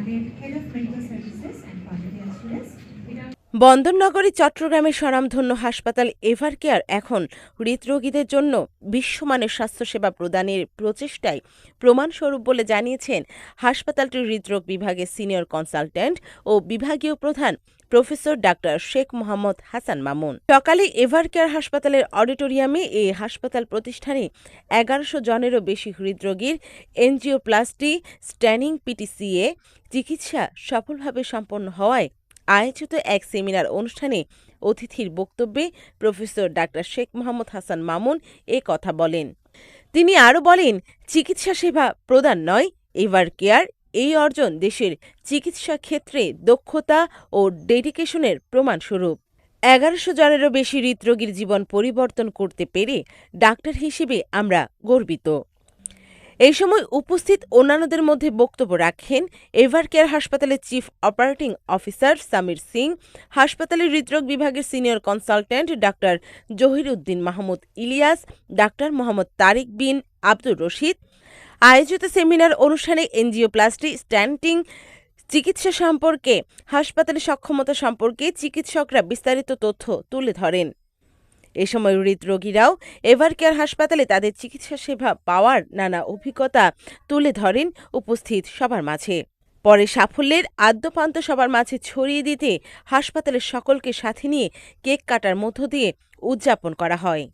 আমাদের head of medical services and quality assurance এটা বন্দরনগরী, চট্টগ্রামের স্বনামধন্য হাসপাতাল এভার কেয়ার এখন হৃদরোগীদের জন্য বিশ্বমানের স্বাস্থ্যসেবা প্রদানের প্রচেষ্টায় প্রমাণস্বরূপ বলে জানিয়েছেন হাসপাতালটির হৃদরোগ বিভাগের সিনিয়র কনসালট্যান্ট ও বিভাগীয় প্রধান প্রফেসর ডাক্তার শেখ মোহাম্মদ হাসান মামুন। সকালে এভার কেয়ার হাসপাতালের অডিটোরিয়ামে এই হাসপাতাল প্রতিষ্ঠানে এগারোশো জনেরও বেশি হৃদরোগীর এনজিওপ্লাস্টি, স্ট্যানিং, পিটিসিএ চিকিৎসা সফলভাবে সম্পন্ন হওয়ায় আয়োজিত এক সেমিনার অনুষ্ঠানে অতিথির বক্তব্যে প্রফেসর ডাক্তার শেখ মোহাম্মদ হাসান মামুন এ কথা বলেন। তিনি আরও বলেন, চিকিৎসা সেবা প্রদান নয় এভার কেয়ার, এই অর্জন দেশের চিকিৎসা ক্ষেত্রে দক্ষতা ও ডেডিকেশনের প্রমাণস্বরূপ। এগারোশো জনেরও বেশি হৃদরোগীর জীবন পরিবর্তন করতে পেরে ডাক্তার হিসেবে আমরা গর্বিত। এই সময় উপস্থিত অন্যান্যদের মধ্যে বক্তব্য রাখেন এভার কেয়ার হাসপাতালের chief operating officer Samir Singh, হাসপাতালের হৃদরোগ বিভাগের সিনিয়র কনসালট্যান্ট ডাক্তার জহির উদ্দিন মাহমুদ ইলিয়াস, ডাক্তার মোহাম্মদ তারিক বিন আব্দুর রশিদ। আয়োজিত সেমিনার অনুষ্ঠানে এনজিওপ্লাস্টি স্ট্যান্টিং চিকিৎসা সম্পর্কে, হাসপাতালের সক্ষমতা সম্পর্কে চিকিৎসকরা বিস্তারিত তথ্য তুলে ধরেন। এ সময় হৃদরোগীরাও এভার কেয়ার হাসপাতালে তাদের চিকিৎসা সেবা পাওয়ার নানা অভিজ্ঞতা তুলে ধরেন উপস্থিত সবার মাঝে। পরে সাফল্যের আদ্যপান্ত সবার মাঝে ছড়িয়ে দিতে হাসপাতালের সকলকে সাথে নিয়ে কেক কাটার মধ্য দিয়ে উদযাপন করা হয়।